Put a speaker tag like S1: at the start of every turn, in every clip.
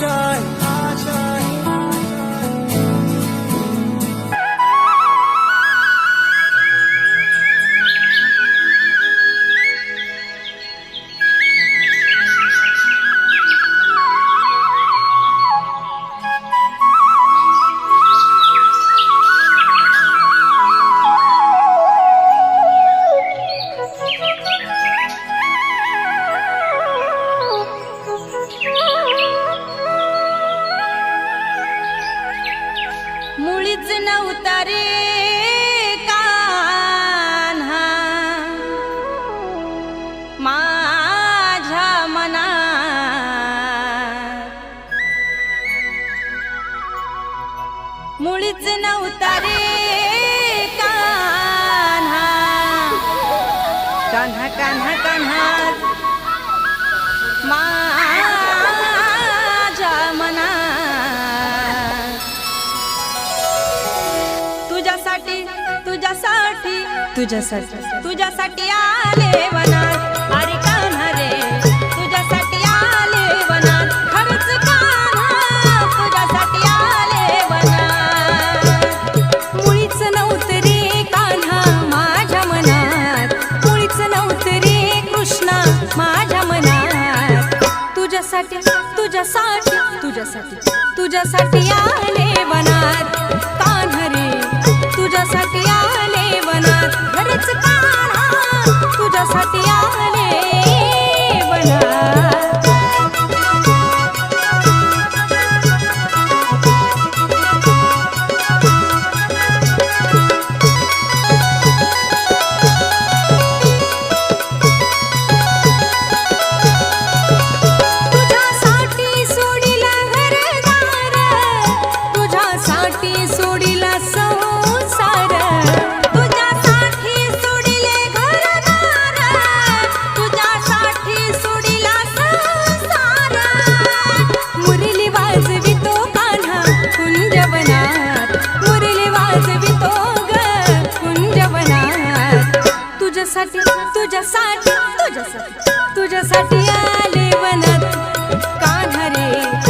S1: shine. तुझ्यासाठी तुझ्यासाठी तुझ्यासाठी तुझ्यासाठी आले वना अरे का तुझ्यासाठी. तुझ्यासाठी आले वनात कान्हरे तुझ्यासाठी आले वनात खरंच कान्हा तुझ्यासाठी आले वनात. तुझ्यासाठी तुझ्यासाठी तुझ्यासाठी तुझ्यासाठी आले वनात. कान्हरे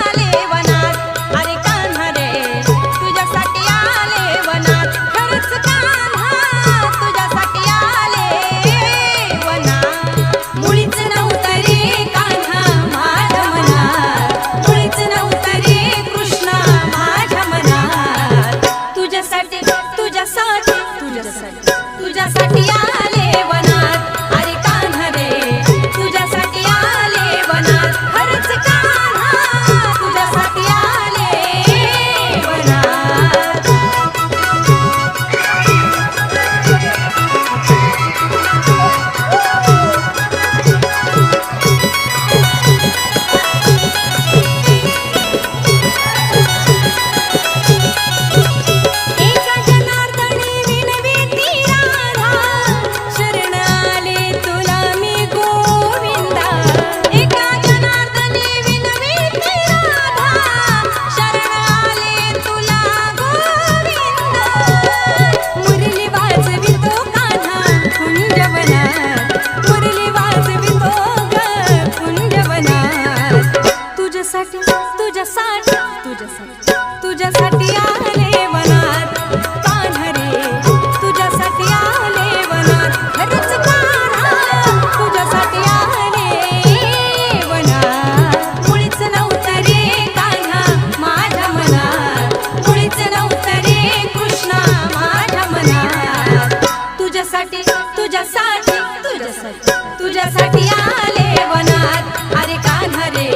S1: तुझ्यासाठी तुझ्यासाठी तुझ्यासाठी तुझ्यासाठी आले वनात. अरे कान्हा रे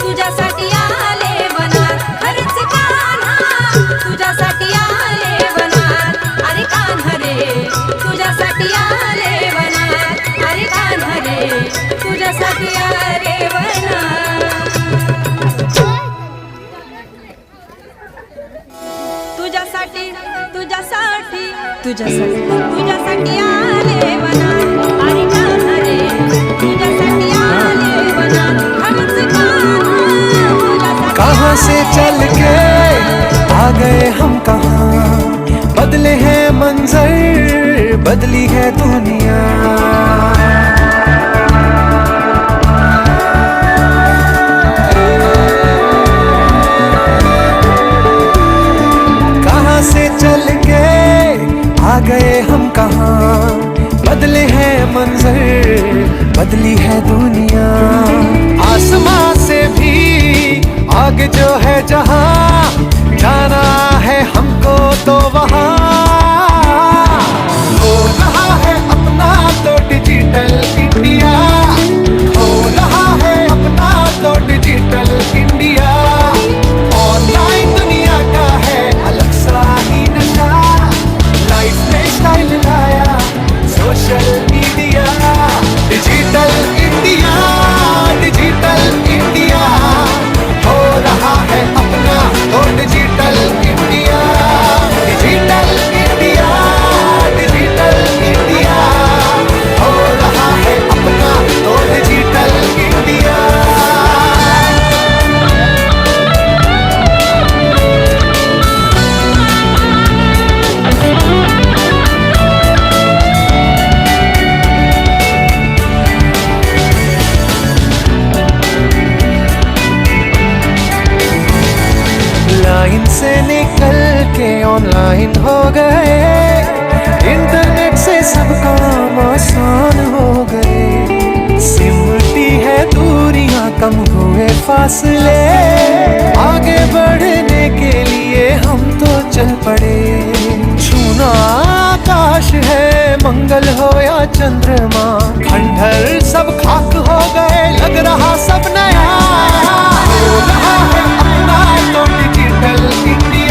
S1: तुझ्यासाठी आले वनात. खरंच कान्हा तुझ्यासाठी आले वनात. अरे कान्हा रे तुझ्यासाठी आले वनात. अरे कान्हा रे तुझ्यासाठी आले वनात. तुझ्यासाठी तुझ्यासाठी तुझ्यासाठी.
S2: गए हम कहाँ? बदले हैं मंजर बदली है दुनिया। ऑनलाइन हो गए। इंटरनेट से सब काम आसान हो गए। सिमटी है, दूरियाँ कम हुए फासले। आगे बढ़ने के लिए हम तो चल पड़े। छूना आकाश है, मंगल हो या चंद्रमा। खंडर सब खाक हो गए, लग रहा सब नया। हो रहा है अपना तो डिजिटल इंडिया